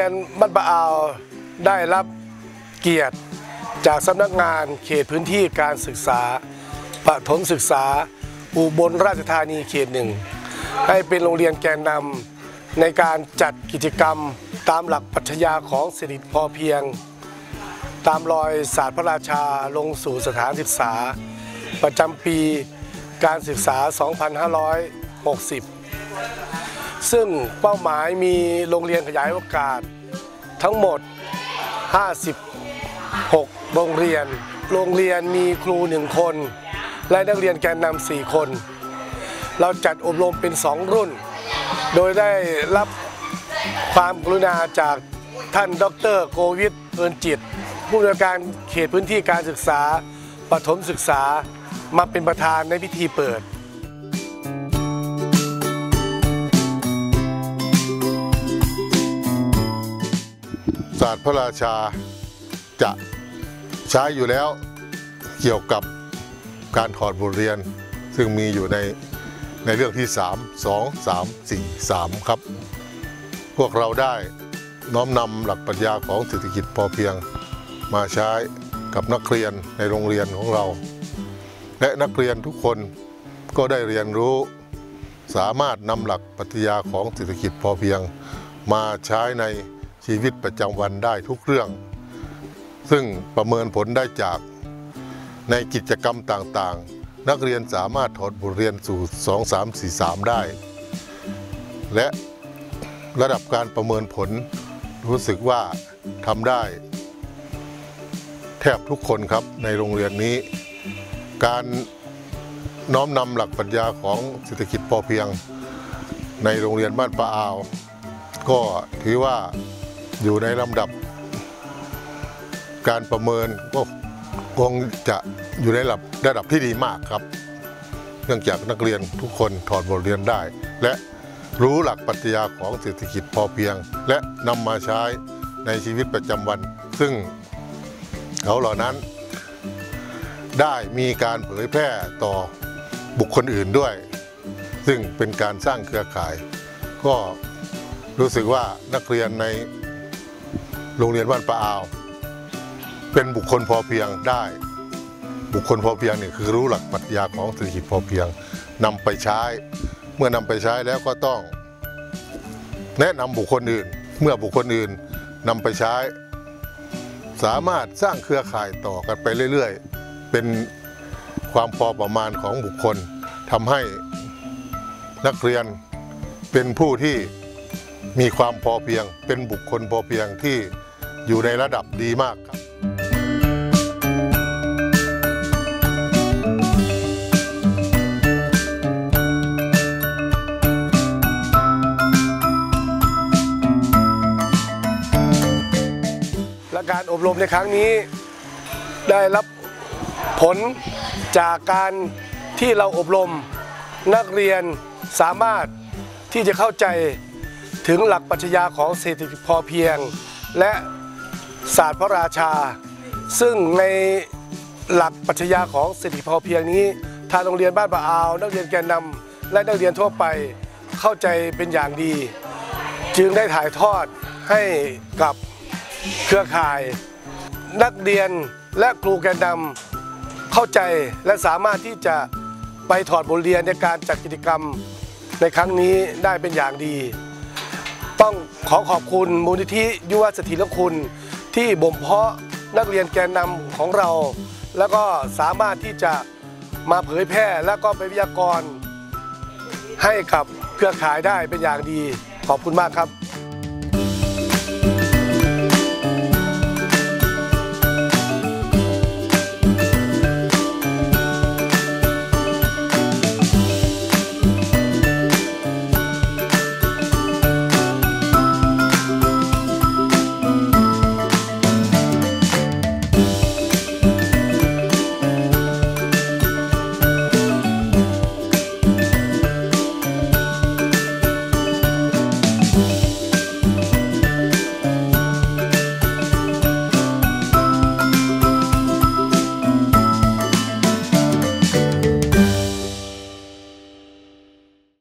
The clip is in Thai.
ยนบ้านปะอาวได้รับเกียรติจากสำนักงานเขตพื้นที่การศึกษาประถมศึกษาอุบลราชธานีเขตหนึ่งให้เป็นโรงเรียนแกนนำในการจัดกิจกรรมตามหลักปรัชญาของเศรษฐกิจพอเพียง ตามรอยศาสตร์พระราชาลงสู่สถานศึกษา ประจำปีการศึกษา 2560 ซึ่งเป้าหมายมีโรงเรียนขยายโอกาสทั้งหมด 56 โรงเรียน โรงเรียนมีครูหนึ่งคน และนักเรียนแกนนำ4คน เราจัดอบรมเป็น 2 รุ่น โดยได้รับความกรุณาจากท่านดรโกวิทเอินจิต ผู้อำนวยการเขตพื้นที่การศึกษาปฐมศึกษามาเป็นประธานในพิธีเปิด ศาสตร์พระราชาจะใช้อยู่แล้วเกี่ยวกับการถอดบทเรียน ซึ่งมีอยู่ในในเรื่องที่ 3 2 3 4 3 ครับ พวกเราได้น้อมนำหลักปรัชญาของเศรษฐกิจพอเพียงมาใช้กับนักเรียนในโรงเรียนของเรา และนักเรียนทุกคนก็ได้เรียนรู้สามารถนำหลักปรัชญาของเศรษฐกิจพอเพียงมาใช้ใน ชีวิตประจำวันได้ทุกเรื่อง ซึ่งประเมินผลได้จากในกิจกรรมต่างๆ นักเรียนสามารถถอดบทเรียนสู่ 2 3 4 3 ได้ และระดับการประเมินผลรู้สึกว่าทำได้ แทบทุกคนครับในโรงเรียนนี้ การน้อมนำหลักปรัชญาของเศรษฐกิจพอเพียง ในโรงเรียนบ้านปะอาว ก็ถือว่า อยู่ในลำดับ การประเมินก็คงจะอยู่ในระดับระดับที่ดีมากครับ เนื่องจากนักเรียนทุกคนถอดบทเรียนได้ และรู้หลักปรัชญาของเศรษฐกิจพอเพียง และนำมาใช้ในชีวิตประจำวัน ซึ่งเขาเหล่านั้น ได้มีการเผยแพร่ต่อบุคคลอื่นด้วย ซึ่งเป็นการสร้างเครือข่าย ก็รู้สึกว่านักเรียนใน โรงเรียนบ้านปะอาว เป็นบุคคลพอเพียงได้ บุคคลพอเพียงเนี่ยคือรู้หลักปรัชญาของเศรษฐกิจพอเพียงนำไปใช้ เมื่อนำไปใช้แล้วก็ต้อง แนะนำบุคคลอื่น เมื่อบุคคลอื่นนำไปใช้ สามารถสร้างเครือข่ายต่อกันไปเรื่อยๆ เป็นความพอประมาณของบุคคลทำให้นักเรียนเป็นผู้ที่มีความพอเพียง เป็นบุคคลพอเพียงที่ อยู่ในระดับดีมากครับ และการอบรมในครั้งนี้ได้รับผลจากการที่เราอบรมนักเรียนสามารถที่จะเข้าใจถึงหลักปรัชญาของเศรษฐกิจพอเพียง และ ศาสตร์พระราชา ซึ่งในหลักปรัชญาของเศรษฐกิพอเพียงนี้ ทางโรงเรียนบ้านปะอาว นักเรียนแกนนำและนักเรียนทั่วไปเข้าใจเป็นอย่างดี จึงได้ถ่ายทอดให้กับเครือข่าย นักเรียนและครูแกนนำเข้าใจและสามารถที่จะไปถอดบทเรียนในการจัดกิจกรรมในครั้งนี้ได้เป็นอย่างดี ต้องขอขอบคุณมูลนิธิยุวสถิรคุณ ที่บ่มเพาะนักเรียนแกนนำของเรา แล้วก็สามารถที่จะมาเผยแพร่และก็เป็นวิทยากรให้กับเครือข่ายได้เป็นอย่างดี ขอบคุณมากครับ